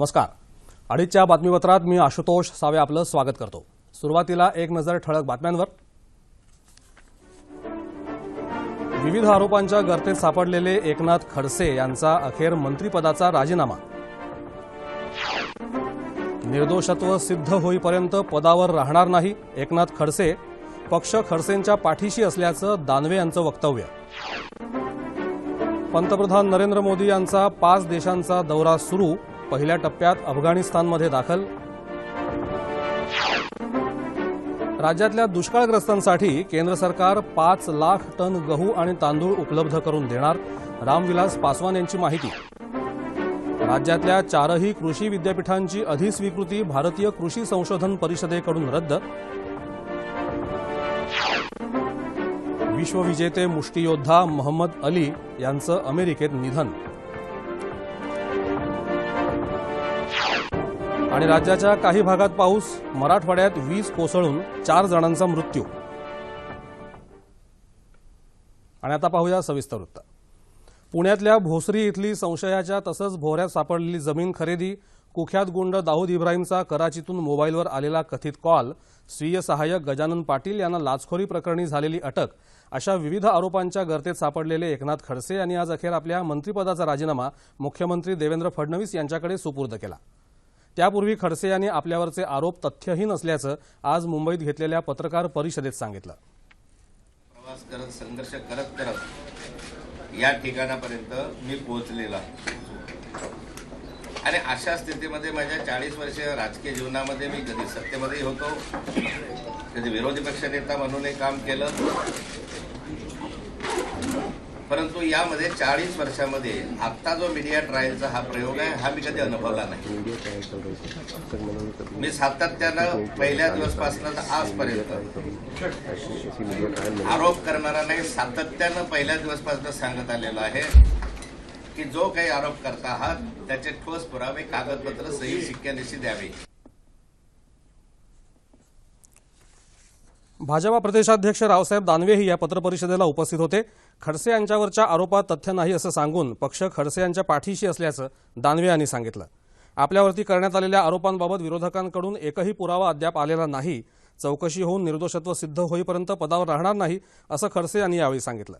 नमस्कार. अडीचच्या बातमीपत्रात मी आशुतोष सावे आपलं स्वागत करतो. सुरुवातीला एक नजर ठळक बातम्यांवर. विविध आरोपांच्या गर्तेत सापडलेले एकनाथ खडसे यांचा अखेर मंत्रिपदाचा राजीनामा. निर्दोषत्व सिद्ध होईपर्यंत पदावर राहणार नाही एकनाथ खडसे. पक्ष खडसेंच्या पाठीशी असल्याचं दानवे यांचं वक्तव्य. पंतप्रधान नरेंद्र मोदी यांचा पाच देशांचा दौरा सुरू. पहिल्या टप्प्यात अफगाणिस्तानमध्ये दाखल. राज्यातल्या दुष्काळग्रस्तांसाठी केंद्र सरकार पाच लाख टन गहू आणि तांदूळ उपलब्ध करून देणार रामविलास पासवान यांची माहिती. राज्यातल्या चारही कृषी विद्यापीठांची अधिस्वीकृती भारतीय कृषी संशोधन परिषदेकडून रद्द. विश्वविजेते मुष्टियोद्धा मोहम्मद अली यांचं अमेरिकेत निधन. आणि राज्याच्या काही भागात पाऊस मराठवाड्यात वीज कोसळून चार जणांचा मृत्यू. आणि आता पाहूया सविस्तर वृत्त. पुण्यातल्या भोसरी इथली संशयाच्या तसंच भोऱ्यात सापडलेली जमीन खरेदी कुख्यात गुंड दाऊद इब्राहिमचा कराचीतून मोबाईलवर आलेला कथित कॉल स्वीय सहाय्यक गजानन पाटील यांना लाचखोरी प्रकरणी झालेली अटक अशा विविध आरोपांच्या गर्तेत सापडलेले एकनाथ खडसे यांनी आज अखेर आपल्या मंत्रिपदाचा राजीनामा मुख्यमंत्री देवेंद्र फडणवीस यांच्याकडे सुपूर्द केला. त्यापूर्वी खडसे यांनी आपल्यावरचे आरोप तथ्यहीन असल्याचं आज मुंबईत घेतलेल्या पत्रकार परिषदेत सांगितलं. प्रवास करत संघर्ष करत करत या ठिकाणापर्यंत मी पोहोचलेला. आणि अशा स्थितीमध्ये माझ्या चाळीस वर्षीय राजकीय जीवनामध्ये मी कधी सत्तेमध्येही होतो कधी विरोधी पक्षनेता म्हणूनही काम केलं परंतु यामध्ये चाळीस वर्षामध्ये आत्ता जो मीडिया ट्रायलचा हा प्रयोग आहे हा मी कधी अनुभवला नाही. मी सातत्यानं पहिल्या दिवसपासून तर आजपर्यंत आरोप करणारा नाही सातत्यानं पहिल्या दिवसपासून सांगत आलेलो आहे की जो काही आरोप करता आहात त्याचे ठोस पुरावे कागदपत्र सही शिक्क्यानिशी द्यावे. भाजपा प्रदेशाध्यक्ष रावसाहेब दानवेही या पत्रपरिषदेला उपस्थित होते. खडसे यांच्यावरच्या आरोपात तथ्य नाही असं सांगून पक्ष खडसे यांच्या पाठीशी असल्याचं दानवे यांनी सांगितलं. आपल्यावरती करण्यात आलेल्या आरोपांबाबत विरोधकांकडून एकही पुरावा अद्याप आलेला नाही. चौकशी होऊन निर्दोषत्व सिद्ध होईपर्यंत पदावर राहणार नाही असं खडसे यांनी यावेळी सांगितलं.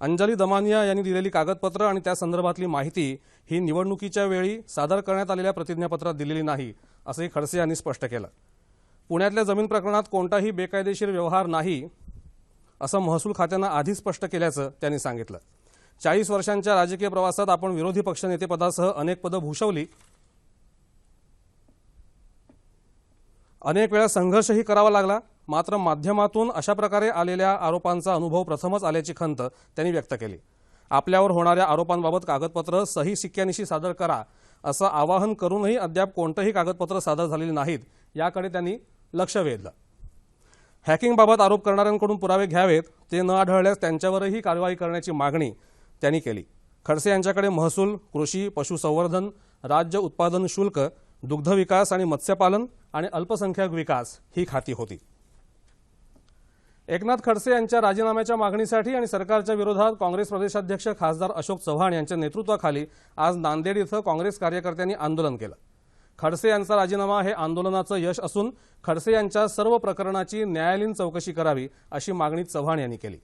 अंजली दमानिया यांनी दिलेली कागदपत्र आणि त्या संदर्भातली माहिती ही निवडणुकीच्या वेळी सादर करण्यात आलेल्या प्रतिज्ञापत्रात दिलेली नाही असंही खडसे यांनी स्पष्ट केलं. पुण्यातल्या जमीन प्रकरणात कोणताही बेकायदेशीर व्यवहार नाही असं महसूल खात्यानं आधी स्पष्ट केल्याचं त्यांनी सांगितलं. चाळीस वर्षांच्या राजकीय प्रवासात आपण विरोधी पक्षनेतेपदासह अनेक पदं भूषवली. अनेक वेळा संघर्षही करावा लागला. मात्र माध्यमातून अशा प्रकारे आलेल्या आरोपांचा अनुभव प्रथमच आल्याची खंत त्यांनी व्यक्त केली. आपल्यावर होणाऱ्या आरोपांबाबत कागदपत्र सही सिक्क्यानिशी सादर करा असं आवाहन करूनही अद्याप कोणतंही कागदपत्र सादर झालेली नाहीत याकडे त्यांनी लक्ष वेधलं. हॅकिंगबाबत आरोप करणाऱ्यांकडून पुरावे घ्यावेत ते न आढळल्यास त्यांच्यावरही कारवाई करण्याची मागणी त्यांनी केली. खडसे यांच्याकडे महसूल कृषी पशुसंवर्धन राज्य उत्पादन शुल्क दुग्ध विकास आणि मत्स्यपालन आणि अल्पसंख्याक विकास ही खाती होती. एकनाथ खडसे यांच्या राजीनाम्याच्या मागणीसाठी आणि सरकारच्या विरोधात काँग्रेस प्रदेशाध्यक्ष खासदार अशोक चव्हाण यांच्या नेतृत्वाखाली आज नांदेड इथं काँग्रेस कार्यकर्त्यांनी आंदोलन केलं. खडसे यांचा राजीनामा हे आंदोलनाचं यश असून खडसे यांच्या सर्व प्रकरणाची न्यायालयीन चौकशी करावी अशी मागणी चव्हाण यांनी केली.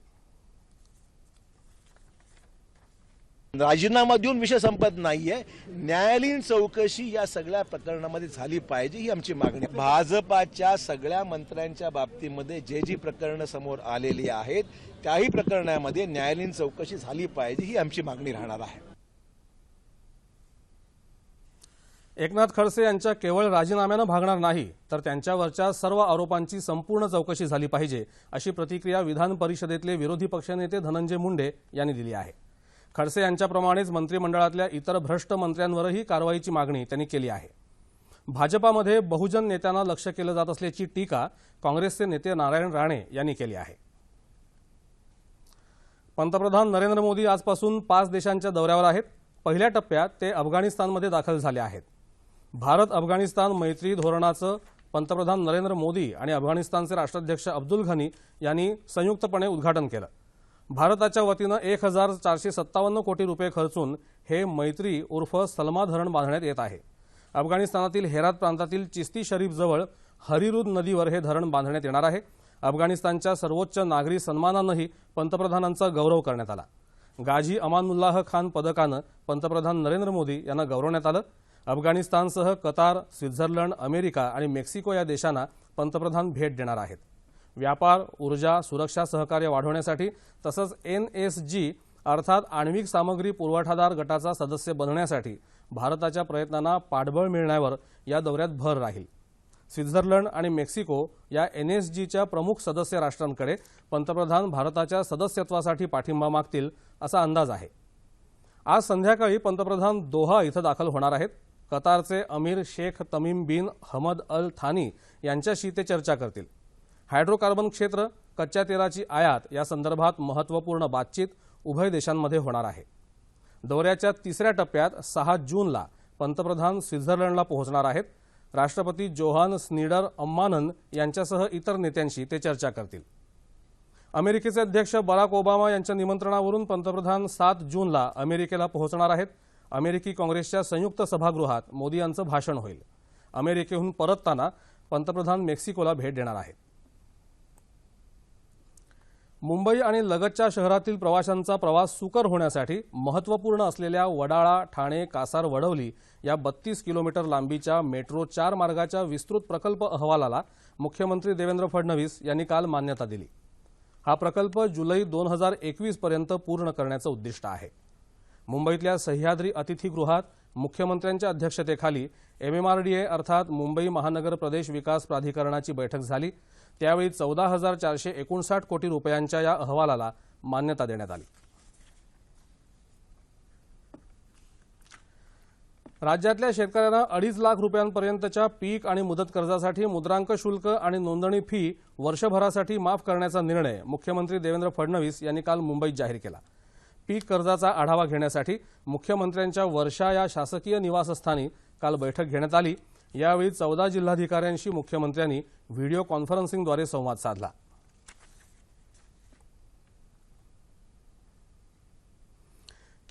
राजीनामा देऊन विषय संपत नाहीये. न्यायालयीन चौकशी या सगळ्या प्रकरणामध्ये झाली पाहिजे ही आमची मागणी. भाजपाच्या सगळ्या मंत्र्यांच्या बाबतीमध्ये जे जी प्रकरणं समोर आलेली आहेत त्याही प्रकरणामध्ये न्यायालयीन चौकशी झाली पाहिजे ही आमची मागणी राहणार आहे. एकनाथ खडसे यांच्या केवळ राजीनाम्यानं भागणार नाही तर त्यांच्यावरच्या सर्व आरोपांची संपूर्ण चौकशी झाली पाहिजे अशी प्रतिक्रिया विधान परिषदेतले विरोधी पक्षनेते धनंजय मुंडे यांनी दिली आहे. खडसे यांच्याप्रमाणेच मंत्रिमंडळातल्या इतर भ्रष्ट मंत्र्यांवरही कारवाईची मागणी त्यांनी केली आहे. भाजपामध्ये बहुजन नेत्यांना लक्ष केलं जात असल्याची टीका काँग्रेसचे नेते नारायण राणे यांनी केली आहे. पंतप्रधान नरेंद्र मोदी आजपासून पाच देशांच्या दौऱ्यावर आहेत. पहिल्या टप्प्यात ते अफगाणिस्तानमध्ये दाखल झाले आहेत. भारत अफगाणिस्तान मैत्री धोरणाचं पंतप्रधान नरेंद्र मोदी आणि अफगाणिस्तानचे राष्ट्राध्यक्ष अब्दुल घनी यांनी संयुक्तपणे उद्घाटन केलं. भारताच्या वतीनं एक हजार चारशे सत्तावन्न कोटी रुपये खर्चून हे मैत्री उर्फ सलमा धरण बांधण्यात येत आहे. अफगाणिस्तानातील हेरात प्रांतातील चिस्ती शरीफजवळ हरिरुद नदीवर हे धरण बांधण्यात येणार आहे. अफगाणिस्तानच्या सर्वोच्च नागरी सन्मानानंही पंतप्रधानांचा गौरव करण्यात आला. गाझी अमानुल्लाह खान पदकानं पंतप्रधान नरेंद्र मोदी यांना गौरवण्यात आलं. अफगाणिस्तानसह कतार स्वित्झर्लंड अमेरिका आणि मेक्सिको या देशांना पंतप्रधान भेट देणार आहेत. व्यापार ऊर्जा सुरक्षा सहकार्य वाढवण्यासाठी तसंच एन एस जी अर्थात आण्विक सामग्री पुरवठादार गटाचा सदस्य बनण्यासाठी भारताच्या प्रयत्नांना पाठबळ मिळण्यावर या दौऱ्यात भर राहील. स्वित्झर्लंड आणि मेक्सिको या एन एस जीच्या प्रमुख सदस्य राष्ट्रांकडे पंतप्रधान भारताच्या सदस्यत्वासाठी पाठिंबा मागतील असा अंदाज आहे. आज संध्याकाळी पंतप्रधान दोहा इथं दाखल होणार आहेत. कतारचे अमीर शेख तमीम बिन हमद अल थानी यांच्याशी ते चर्चा करतील. हायड्रोकार्बन क्षेत्र कच्च्या तेलाची आयात या संदर्भात महत्त्वपूर्ण बातचीत उभय देशांमध्ये होणार आहे. दौऱ्याच्या तिसऱ्या टप्प्यात सहा जूनला पंतप्रधान स्वित्झर्लंडला पोहोचणार आहेत. राष्ट्रपती जोहान स्नीडर अम्मानन यांच्यासह इतर नेत्यांशी ते चर्चा करतील. अमेरिकेचे अध्यक्ष बराक ओबामा यांच्या निमंत्रणावरून पंतप्रधान सात जूनला अमेरिकेला पोहोचणार आहेत. अमेरिकी काँग्रेसच्या संयुक्त सभागृहात मोदी यांचं भाषण होईल. अमेरिकेहून परतताना पंतप्रधान मेक्सिकोला भेट देणार आहेत. मुंबई आणि लगतच्या शहरातील प्रवाशांचा प्रवास सुकर होण्यासाठी महत्त्वपूर्ण असलेल्या वडाळा ठाणे कासार वडवली या बत्तीस किलोमीटर लांबीच्या मेट्रो चार मार्गाच्या विस्तृत प्रकल्प अहवालाला मुख्यमंत्री देवेंद्र फडणवीस यांनी काल मान्यता दिली. हा प्रकल्प जुलै दोन हजार एकवीसपर्यंत पूर्ण करण्याचं उद्दिष्ट आहे. मुंबईतल्या सह्याद्री अतिथीगृहात मुख्यमंत्र्यांच्या अध्यक्षतेखाली एमएमआरडीए अर्थात मुंबई महानगर प्रदेश विकास प्राधिकरणाची बैठक झाली. त्यावेळी चौदा हजार चारशे एकोणसाठ कोटी रुपयांच्या या अहवालाला मान्यता देण्यात आली. राज्यातल्या शेतकऱ्यांना अडीच लाख रुपयांपर्यंतच्या पीक आणि मुदत कर्जासाठी मुद्रांक शुल्क आणि नोंदणी फी वर्षभरासाठी माफ करण्याचा निर्णय मुख्यमंत्री देवेंद्र फडणवीस यांनी काल मुंबईत जाहीर केला. पीक कर्जाचा आढावा घेण्यासाठी मुख्यमंत्र्यांच्या वर्षा या शासकीय निवासस्थानी काल बैठक घेण्यात आली. यावेळी चौदा जिल्हाधिकाऱ्यांशी मुख्यमंत्र्यांनी व्हिडिओ कॉन्फरन्सिंगद्वारे संवाद साधला.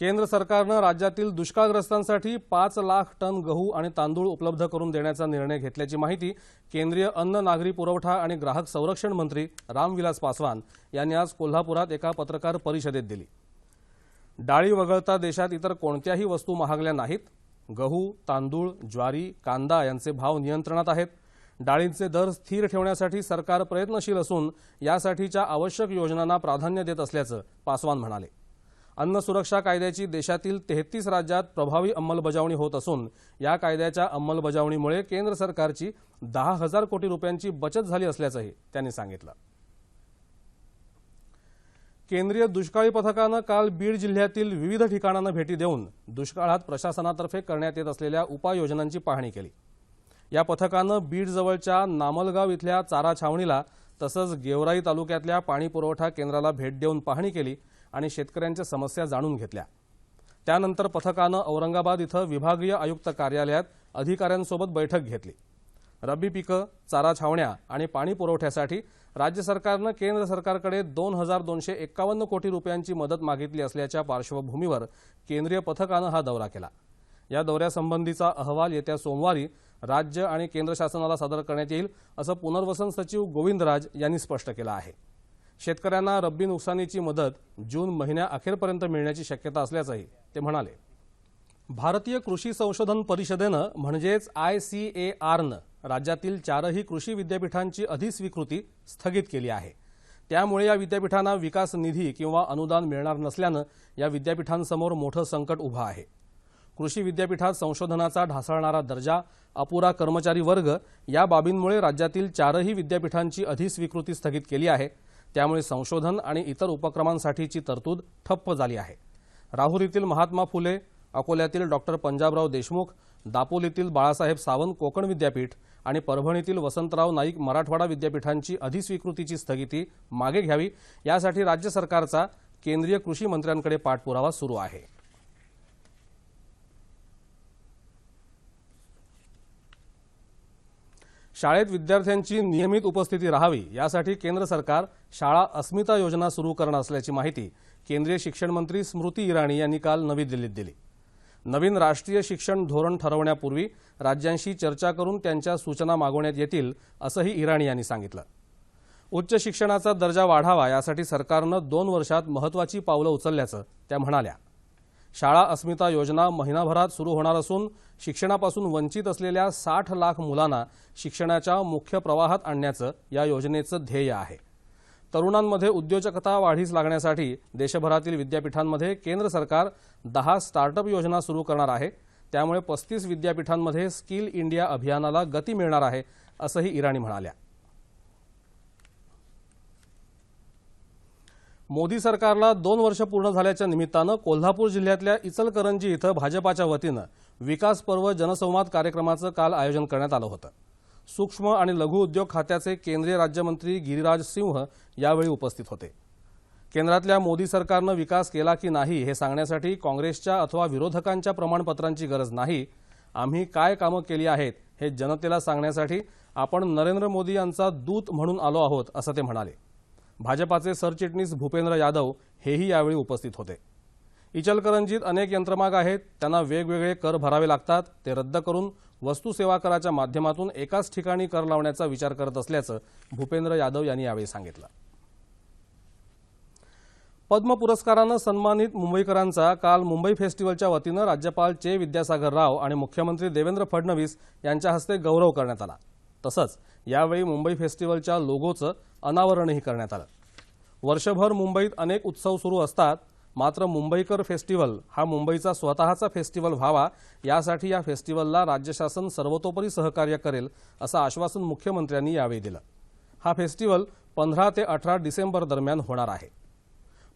केंद्र सरकारनं राज्यातील दुष्काळग्रस्तांसाठी पाच लाख टन गहू आणि तांदूळ उपलब्ध करून देण्याचा निर्णय घेतल्याची माहिती केंद्रीय अन्न नागरी पुरवठा आणि ग्राहक संरक्षण मंत्री रामविलास पासवान यांनी आज कोल्हापुरात एका पत्रकार परिषदेत दिली. डाळी वगळता देशात इतर कोणत्याही वस्तू महागल्या नाहीत. गहू तांदूळ ज्वारी कांदा यांचे भाव नियंत्रणात आहेत. डाळींचे दर स्थिर ठेवण्यासाठी सरकार प्रयत्नशील असून यासाठीच्या आवश्यक योजनांना प्राधान्य देत असल्याचं पासवान म्हणाले. अन्न सुरक्षा कायद्याची देशातील तेहतीस राज्यात प्रभावी अंमलबजावणी होत असून या कायद्याच्या अंमलबजावणीमुळे केंद्र सरकारची दहा हजार कोटी रुपयांची बचत झाली असल्याचंही त्यांनी सांगितलं. केंद्रीय दुष्काळी पथकानं काल बीड जिल्ह्यातील विविध ठिकाणांना भेटी देऊन दुष्काळात प्रशासनातर्फे करण्यात येत असलेल्या उपाययोजनांची पाहणी केली. या पथकानं बीडजवळच्या नामलगाव इथल्या चारा छावणीला तसंच गेवराई तालुक्यातल्या पाणी पुरवठा केंद्राला भेट देऊन पाहणी केली आणि शेतकऱ्यांच्या समस्या जाणून घेतल्या. त्यानंतर पथकानं औरंगाबाद इथं विभागीय आयुक्त कार्यालयात अधिकाऱ्यांसोबत बैठक घेतली. रब्बी पिकं चारा छावण्या आणि पाणी पुरवठ्यासाठी राज्य सरकारनं केंद्र सरकारकडे दोन हजार दोनशे एक्कावन्न कोटी रुपयांची मदत मागितली असल्याच्या पार्श्वभूमीवर केंद्रीय पथकानं हा दौरा केला. या दौऱ्यासंबंधीचा अहवाल येत्या सोमवारी राज्य आणि केंद्र शासनाला सादर करण्यात येईल असं पुनर्वसन सचिव गोविंदराज यांनी स्पष्ट केलं आहे. शेतकऱ्यांना रब्बी नुकसानीची मदत जून महिन्याअखेरपर्यंत मिळण्याची शक्यता असल्याचंही ते म्हणाले. भारतीय कृषी संशोधन परिषदेनं म्हणजेच आय सी ए आरनं राज्यातील चारही कृषी विद्यापीठांची अधिस्वीकृती स्थगित केली आहे. त्यामुळे या विद्यापीठांना विकास निधी किंवा अनुदान मिळणार नसल्यानं या विद्यापीठांसमोर मोठं संकट उभं आहे. कृषी विद्यापीठात संशोधनाचा ढासळणारा दर्जा अपुरा कर्मचारी वर्ग या बाबींमुळे राज्यातील चारही विद्यापीठांची अधिस्वीकृती स्थगित केली आहे. त्यामुळे संशोधन आणि इतर उपक्रमांसाठीची तरतूद ठप्प झाली आहे. राहुरीतील महात्मा फुले अकोल्यातील डॉक्टर पंजाबराव देशमुख दापोलीतील बाळासाहेब सावंत कोकण विद्यापीठ आणि परभणीतील वसंतराव नाईक मराठवाडा विद्यापीठांची अधिस्वीकृतीची स्थगिती मागे घ्यावी यासाठी राज्य सरकारचा केंद्रीय कृषी मंत्र्यांकडे पाठपुरावा सुरू आहे. शाळेत विद्यार्थ्यांची नियमित उपस्थिती राहावी यासाठी केंद्र सरकार शाळा अस्मिता योजना सुरू करणार असल्याची माहिती केंद्रीय शिक्षण मंत्री स्मृती इराणी यांनी काल नवी दिल्लीत दिली. नवीन राष्ट्रीय शिक्षण धोरण ठरवण्यापूर्वी राज्यांशी चर्चा करून त्यांच्या सूचना मागवण्यात येतील असंही इराणी यांनी सांगितलं. उच्च शिक्षणाचा दर्जा वाढावा यासाठी सरकारनं दोन वर्षात महत्त्वाची पावलं उचलल्याचं त्या म्हणाल्या. शाळा अस्मिता योजना महिनाभरात सुरू होणार असून शिक्षणापासून वंचित असलेल्या साठ लाख मुलांना शिक्षणाच्या मुख्य प्रवाहात आणण्याचं या योजनेचं ध्येय आहे. तरुणांमध्ये उद्योजकता वाढीस लागण्यासाठी देशभरातील विद्यापीठांमध्ये केंद्र सरकार दहा स्टार्टअप योजना सुरू करणार आहे. त्यामुळे पस्तीस विद्यापीठांमध्ये स्किल इंडिया अभियानाला गती मिळणार आहे असंही इराणी म्हणाल्या. मोदी सरकारला दोन वर्ष पूर्ण झाल्याच्या निमित्तानं कोल्हापूर जिल्ह्यातल्या इचलकरंजी इथं भाजपाच्या वतीनं विकास पर्व जनसंवाद कार्यक्रमाचं काल आयोजन करण्यात आलं होतं. सूक्ष्म आणि लघु उद्योग खात्याचे केंद्रीय राज्यमंत्री गिरिराज सिंह यावेळी उपस्थित होते. केंद्रातल्या मोदी सरकारनं विकास केला की नाही हे सांगण्यासाठी काँग्रेसच्या अथवा विरोधकांच्या प्रमाणपत्रांची गरज नाही. आम्ही काय कामं केली आहेत हे जनतेला सांगण्यासाठी आपण नरेंद्र मोदी यांचा दूत म्हणून आलो आहोत असं ते म्हणाले. भाजपाचे सरचिटणीस भूपेंद्र यादव हेही यावेळी उपस्थित होते. इचलकरंजीत अनेक यंत्रमाग आहेत. त्यांना वेगवेगळे कर भरावे लागतात. ते रद्द करून वस्तू सेवा कराच्या माध्यमातून एकाच ठिकाणी कर लावण्याचा विचार करत असल्याचं भूपेंद्र यादव यांनी यावेळी सांगितलं. पद्म पुरस्कारानं सन्मानित मुंबईकरांचा काल मुंबई फेस्टिवलच्या वतीनं राज्यपाल चे विद्यासागर राव आणि मुख्यमंत्री देवेंद्र फडणवीस यांच्या हस्ते गौरव करण्यात आला. तसंच यावेळी मुंबई फेस्टिवलच्या लोगोचं अनावरणही करण्यात आलं. वर्षभर मुंबईत अनेक उत्सव सुरू असतात. मात्र मुंबईकर फेस्टिवल हा मुंबईचा स्वतःचा फेस्टिवल व्हावा यासाठी या फेस्टिवलला राज्य शासन सर्वतोपरी सहकार्य करेल असं आश्वासन मुख्यमंत्र्यांनी यावेळी दिलं. हा फेस्टिवल पंधरा ते अठरा डिसेंबर दरम्यान होणार आहे.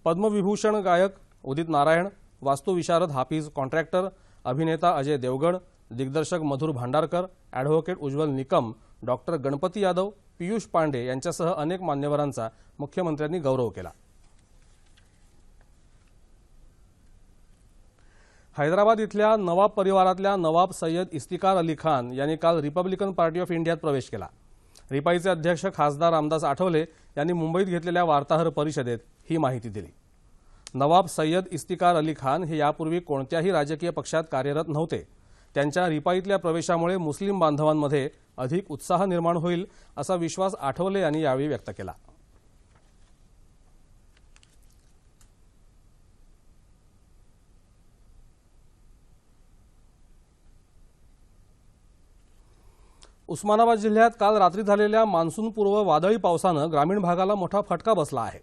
पद्मविभूषण गायक उदित नारायण वास्तुविशारद हाफिज कॉन्ट्रॅक्टर अभिनेता अजय देवगण दिग्दर्शक मधुर भांडारकर ॲडव्होकेट उज्ज्वल निकम डॉक्टर गणपती यादव पियुष पांडे यांच्यासह अनेक मान्यवरांचा मुख्यमंत्र्यांनी गौरव केला. हैदराबाद इथल्या नवाब परिवारातल्या नवाब सय्यद इस्तिकार अली खान यांनी काल रिपब्लिकन पार्टी ऑफ इंडियात प्रवेश केला. रिपाईचे अध्यक्ष खासदार रामदास आठवले यांनी मुंबईत घेतलेल्या वार्ताहर परिषदेत ही माहिती दिली. नवाब सय्यद इस्तिकार अली खान हे यापूर्वी कोणत्याही राजकीय पक्षात कार्यरत नव्हते. त्यांच्या रिपाईतल्या प्रवेशामुळे मुस्लिम बांधवांमध्ये अधिक उत्साह निर्माण होईल असा विश्वास आठवले यांनी यावेळी व्यक्त केला. उस्मानाबाद जिल्ह्यात काल रात्री झालेल्या मान्सूनपूर्व वादळी पावसानं ग्रामीण भागाला मोठा फटका बसला आहे.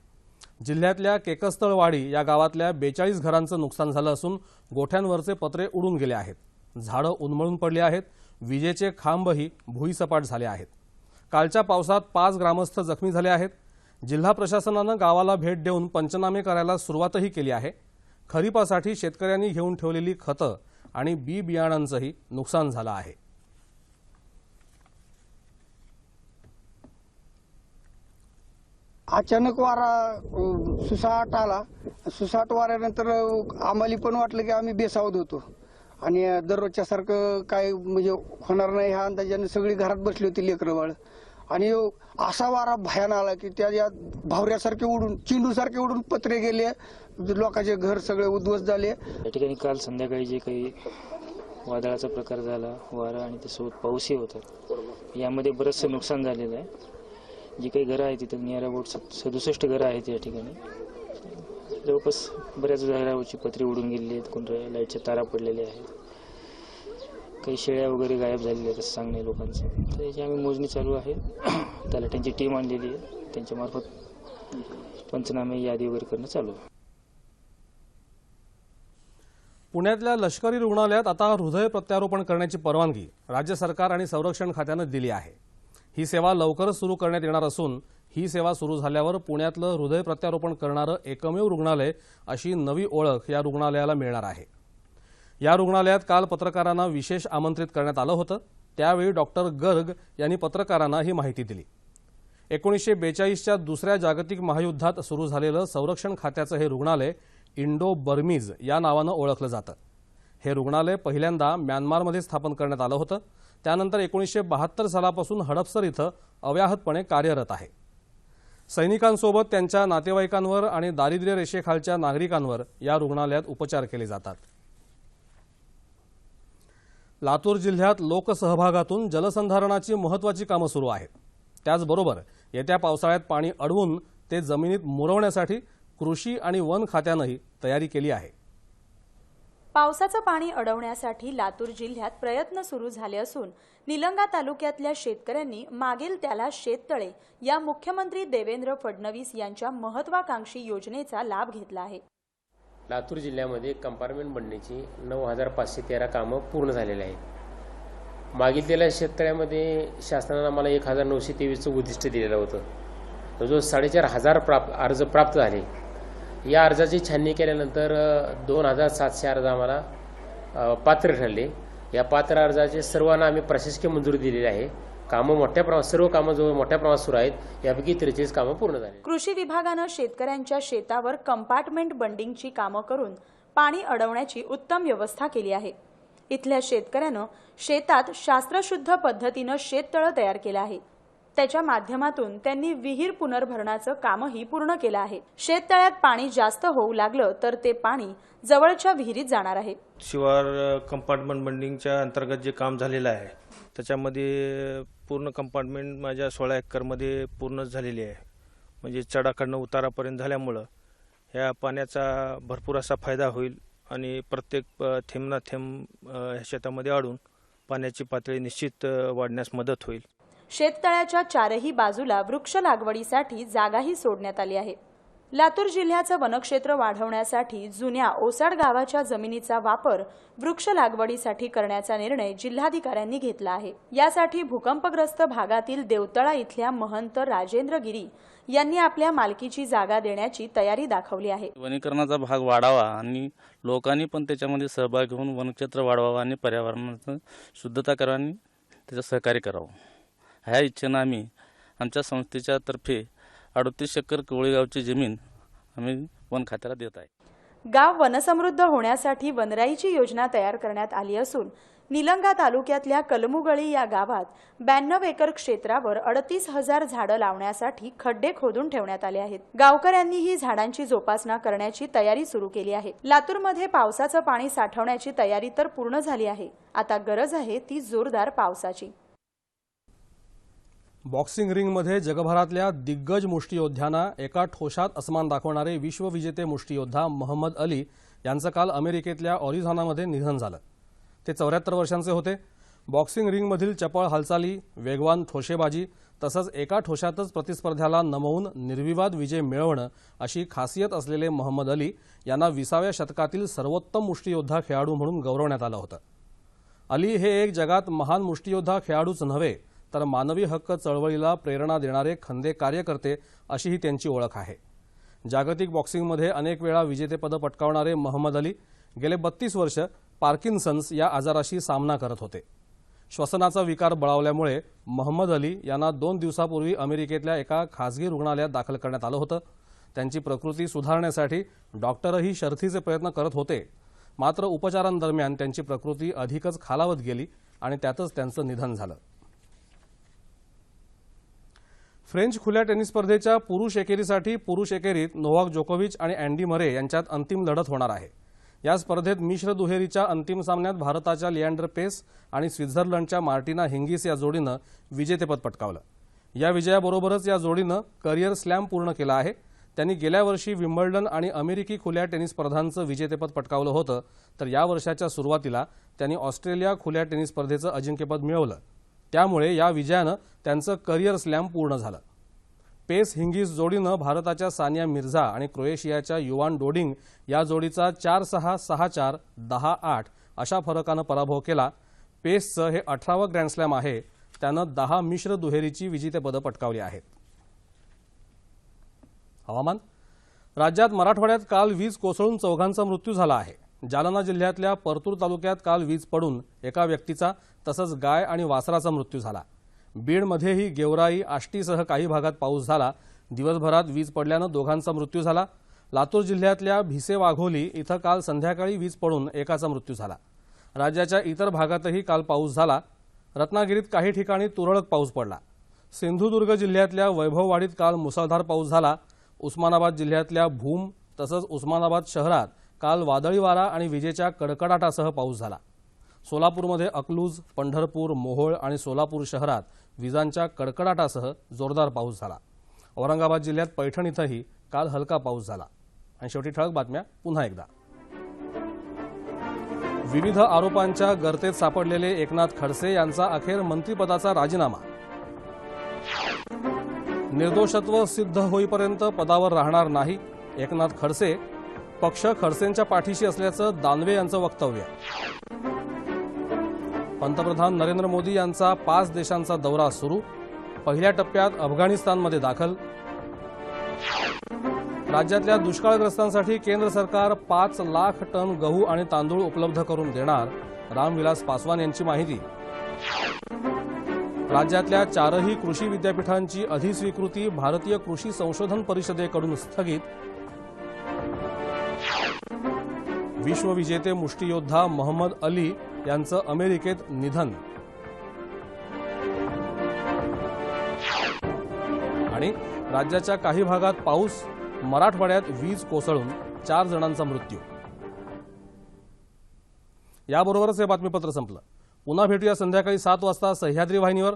जिल्ह्यातल्या केकस्तळवाडी या गावातल्या बेचाळीस घरांचं नुकसान झालं असून गोठ्यांवरचे पत्रे उडून गेले आहेत. झाडं उन्मळून पडली आहेत. विजेचे खांबही भुईसपाट झाले आहेत. कालच्या पावसात पाच ग्रामस्थ जखमी झाले आहेत. जिल्हा प्रशासनानं गावाला भेट देऊन पंचनामे करायला सुरुवातही केली आहे. खरीपासाठी शेतकऱ्यांनी घेऊन ठेवलेली खतं आणि बी बियाणांचंही नुकसान झालं आहे. अचानक वारा सुसाट आला. सुसाट वाऱ्यानंतर आम्हाला पण वाटलं की आम्ही बेसावध होतो. आणि दररोजच्या सारखं काय म्हणजे होणार नाही ह्या अंदाजाने सगळी घरात बसली होती लेकरं आणि असा वारा भयान आला की त्या या भावऱ्यासारखे उडून चिंडूसारखे उडून पत्रे गेले लोकांचे घर सगळे उद्ध्वस्त झाले. या ठिकाणी काल संध्याकाळी जे काही वादळाचा प्रकार झाला वारा आणि त्यासोबत पाऊसही होता यामध्ये बरंचसं नुकसान झालेलं आहे. जी काही घरं आहेत तिथं नियर अबाउट सदुसष्ट घरं आहेत या ठिकाणी. जवळपास बऱ्याच घरावरची पत्रे उडून गेलेली आहेत. कोणत्या लाईटच्या तारा पडलेल्या आहेत. काही शेळ्या वगैरे गायब झालेल्या आहेत असं सांगणे लोकांचं. तर याची आम्ही मोजणी चालू आहे त्याला त्यांची टीम आणलेली आहे. त्यांच्यामार्फत पंचनामे यादी वगैरे करणं चालू आहे. पुण्यातल्या लष्करी रुग्णालयात आता हृदय प्रत्यारोपण करण्याची परवानगी राज्य सरकार आणि संरक्षण खात्यानं दिली आहे. ही सेवा लवकरच सुरू करण्यात येणार असून ही सेवा सुरू झाल्यावर पुण्यातलं हृदय प्रत्यारोपण करणारं एकमेव रुग्णालय अशी नवी ओळख या रुग्णालयाला मिळणार आहे. या रुग्णालयात काल पत्रकारांना विशेष आमंत्रित करण्यात आलं होतं. त्यावेळी डॉक्टर गर्ग यांनी पत्रकारांना ही माहिती दिली. एकोणीसशे बेचाळीसच्या दुसऱ्या जागतिक महायुद्धात सुरू झालेलं संरक्षण खात्याचं हे रुग्णालय इंडो बर्मीज या नावानं ओळखलं जातं. हे रुग्णालय पहिल्यांदा म्यानमारमध्ये स्थापन करण्यात आलं होतं. त्यानंतर एकोणीसशे बहात्तर सालापासून हडपसर इथं अव्याहतपणे कार्यरत आहे. सैनिकांसोबत त्यांच्या नातेवाईकांवर आणि दारिद्र्य रेषेखालच्या नागरिकांवर या रुग्णालयात उपचार केले जातात. लातूर जिल्ह्यात लोकसहभागातून जलसंधारणाची महत्त्वाची कामं सुरू आहेत. त्याचबरोबर येत्या पावसाळ्यात पाणी अडवून ते जमिनीत मुरवण्यासाठी कृषी आणि वन खात्यानंही तयारी केली आहे. पावसाचं पाणी अडवण्यासाठी लातूर जिल्ह्यात प्रयत्न सुरू झाले असून निलंगा तालुक्यातल्या शेतकऱ्यांनी मागील त्याला शेततळे या मुख्यमंत्री देवेंद्र फडणवीस यांच्या महत्वाकांक्षी योजनेचा लाभ घेतला आहे. लातूर जिल्ह्यामध्ये कंपार्टमेंट बनण्याची नऊ हजार पाचशे तेरा कामं पूर्ण झालेली आहेत. मागील त्याला शेतकऱ्यामध्ये शासनानं आम्हाला एक हजार नऊशे तेवीसचं उद्दिष्ट दिलेलं होतं. जवळजवळ साडेचार हजार प्राप्त अर्ज प्राप्त झाले. या अर्जाची छाननी केल्यानंतर दोन हजार सातशे अर्ज आम्हाला पात्र ठरले. या पात्र अर्जाचे सर्वांना आम्ही प्रशासकीय मंजुरी दिलेली आहे. कामं मोठ्या प्रमाणात सर्व कामं जवळ मोठ्या प्रमाणात सुरू आहेत यापैकी त्रेचाळीस कामं पूर्ण झाली कृषी विभागानं शेतकऱ्यांच्या शेतावर कंपार्टमेंट बंडिंगची कामं करून पाणी अडवण्याची उत्तम व्यवस्था केली आहे. इथल्या शेतकऱ्यानं शेतात शास्त्रशुद्ध पद्धतीनं शेततळं तयार केलं आहे. त्याच्या माध्यमातून त्यांनी विहीर पुनर्भरणाचं कामही पूर्ण केलं आहे. शेततळ्यात पाणी जास्त होऊ लागलं तर ते पाणी जवळच्या विहिरीत जाणार आहे. शिवार कंपार्टमेंट बंडिंगच्या अंतर्गत जे काम झालेलं आहे त्याच्यामध्ये पूर्ण कंपार्टमेंट माझ्या सोळा एकरमध्ये पूर्णच झालेली आहे. म्हणजे चढाकडनं उतारापर्यंत झाल्यामुळं ह्या पाण्याचा भरपूर असा फायदा होईल आणि प्रत्येक थेंब ना थेंब ह्या शेतामध्ये अडून पाण्याची पातळी निश्चित वाढण्यास मदत होईल. शेततळ्याच्या चारही बाजूला वृक्ष लागवडीसाठी जागाही सोडण्यात आली आहे. लातूर जिल्ह्याचं वनक्षेत्र वाढवण्यासाठी जुन्या ओसाड गावाच्या जमिनीचा वापर वृक्ष लागवडीसाठी करण्याचा निर्णय जिल्हाधिकाऱ्यांनी घेतला आहे. यासाठी भूकंपग्रस्त भागातील देवतळा इथल्या महंत राजेंद्र गिरी यांनी आपल्या मालकीची जागा देण्याची तयारी दाखवली आहे. वनीकरणाचा भाग वाढावा आणि लोकांनी पण त्याच्यामध्ये सहभाग घेऊन वनक्षेत्र वाढवावं आणि पर्यावरणाचं शुद्धता करावी आणि त्याचं सहकार्य करावं. ह्या इच्छेनं आम्ही आमच्या संस्थेच्या तर्फे अडतीस एकर कोळीगावची जमीन आम्ही वन खात्याला देत आहे. गाव वनसमृद्ध होण्यासाठी वनराईची योजना तयार करण्यात आली असून निलंगा तालुक्यातल्या कलमुगळी या गावात ब्याण्णव एकर क्षेत्रावर अडतीस हजार झाडं लावण्यासाठी खड्डे खोदून ठेवण्यात आले आहेत. गावकऱ्यांनी ही झाडांची जोपासना करण्याची तयारी सुरू केली आहे. लातूरमध्ये पावसाचं पाणी साठवण्याची तयारी तर पूर्ण झाली आहे. आता गरज आहे ती जोरदार पावसाची. बॉक्सिंग रिंगमध्ये जगभरातल्या दिग्गज मुष्टियोद्ध्यांना एका ठोशात अस्मान दाखवणारे विश्वविजेते मुष्टियोद्धा महम्मद अली यांचं काल अमेरिकेतल्या ऑरिझॉनामध्ये निधन झालं. ते चौऱ्याहत्तर वर्षांचे होते. बॉक्सिंग रिंगमधील चपळ हालचाली वेगवान ठोशेबाजी तसंच एका ठोशातच प्रतिस्पर्ध्याला नमवून निर्विवाद विजय मिळवणं अशी खासियत असलेले महम्मद अली यांना विसाव्या शतकातील सर्वोत्तम मुष्टियोद्धा खेळाडू म्हणून गौरवण्यात आलं होतं. अली हे एक जगात महान मुष्टियोद्धा खेळाडूच नव्हे तर मानवी हक्क चळवळीला प्रेरणा देणारे खंदे कार्यकर्ते अशीही त्यांची ओळख आहे. जागतिक बॉक्सिंगमध्ये अनेक वेळा विजेतेपदं पटकावणारे महम्मद अली गेले बत्तीस वर्ष पार्किन्सन्स या आजाराशी सामना करत होते. श्वसनाचा विकार बळावल्यामुळे महम्मद अली यांना दोन दिवसापूर्वी अमेरिकेतल्या एका खासगी रुग्णालयात दाखल करण्यात आलं होतं. त्यांची प्रकृती सुधारण्यासाठी डॉक्टरही शर्थीचे प्रयत्न करत होते. मात्र उपचारांदरम्यान त्यांची प्रकृती अधिकच खालावत गेली आणि त्यातच त्यांचं निधन झालं. फ्रेंच खुल्या टेनिस स्पर्धेच्या पुरुष एकेरीसाठी पुरुष एकेरीत नोवाक जोकोविच आणि अँडी मरे यांच्यात अंतिम लढत होणार आहे. या स्पर्धेत मिश्र दुहेरीच्या अंतिम सामन्यात भारताच्या लिअँडर पेस आणि स्वित्झर्लंडच्या मार्टिना हिंगिस या जोडीनं विजेतेपद पटकावलं. या विजयाबरोबरच या जोडीनं करिअर स्लॅम पूर्ण केला आहे. त्यांनी गेल्या वर्षी विम्बल्डन आणि अमेरिकी खुल्या टेनिस स्पर्धांचं विजेतेपद पटकावलं होतं तर या वर्षाच्या सुरुवातीला त्यांनी ऑस्ट्रेलिया खुल्या टेनिस स्पर्धेचं अजिंक्यपद मिळवलं. त्यामुळे या विजयानं त्यांचं करिअर स्लॅम पूर्ण झालं. पेस हिंगीज जोडीनं भारताच्या सानिया मिर्झा आणि क्रोएशियाच्या युवान डोडिंग या जोडीचा चार सहा सहा चार दहा आठ अशा फरकानं पराभव केला. पेसचं हे अठरावं ग्रँडस्लॅम आहे. त्यानं दहा मिश्र दुहेरीची विजेतेपदं पटकावली आहेत. हवामान? राज्यात मराठवाड्यात काल वीज कोसळून चौघांचा मृत्यू झाला आहे. जालना जिल्ह्यातल्या परतूर तालुक्यात काल वीज पडून एका व्यक्तीचा तसंच गाय आणि वासराचा मृत्यू झाला. बीडमध्येही गेवराई आष्टीसह काही भागात पाऊस झाला. दिवसभरात वीज पडल्यानं दोघांचा मृत्यू झाला. लातूर जिल्ह्यातल्या भिसे वाघोली इथं काल संध्याकाळी वीज पडून एकाचा मृत्यू झाला. राज्याच्या इतर भागातही काल पाऊस झाला. रत्नागिरीत काही ठिकाणी तुरळक पाऊस पडला. सिंधुदुर्ग जिल्ह्यातल्या वैभववाडीत काल मुसळधार पाऊस झाला. उस्मानाबाद जिल्ह्यातल्या भूम तसंच उस्मानाबाद शहरात काल वादळी वारा आणि विजेच्या कडकडाटासह पाऊस झाला. सोलापूरमध्ये अकलूज पंढरपूर मोहोळ आणि सोलापूर शहरात विजांच्या कडकडाटासह जोरदार पाऊस झाला. औरंगाबाद जिल्ह्यात पैठण इथंही काल हलका पाऊस झाला. आणि शेवटी ठळक बातम्या पुन्हा एकदा. विविध आरोपांच्या गर्तेत सापडलेले एकनाथ खडसे यांचा अखेर मंत्रिपदाचा राजीनामा. निर्दोषत्व सिद्ध होईपर्यंत पदावर राहणार नाही एकनाथ खडसे पक्ष खडसेंच्या पाठीशी असल्याचं दानवे यांचं वक्तव्य. पंतप्रधान नरेंद्र मोदी यांचा पाच देशांचा दौरा सुरू. पहिल्या टप्प्यात अफगाणिस्तानमध्ये दाखल. राज्यातल्या दुष्काळग्रस्तांसाठी केंद्र सरकार पाच लाख टन गहू आणि तांदूळ उपलब्ध करून देणार रामविलास पासवान यांची माहिती. राज्यातल्या चारही कृषी विद्यापीठांची अधिस्वीकृती भारतीय कृषी संशोधन परिषदेकडून स्थगित. विश्वविजेते मुष्टियोद्धा मोहम्मद अली यांचं अमेरिकेत निधन. आणि राज्याच्या काही भागात पाऊस मराठवाड्यात वीज कोसळून चार जणांचा मृत्यू. याबरोबरच हे बातमीपत्र संपलं. पुन्हा भेटूया संध्याकाळी सात वाजता सह्याद्री वाहिनीवर.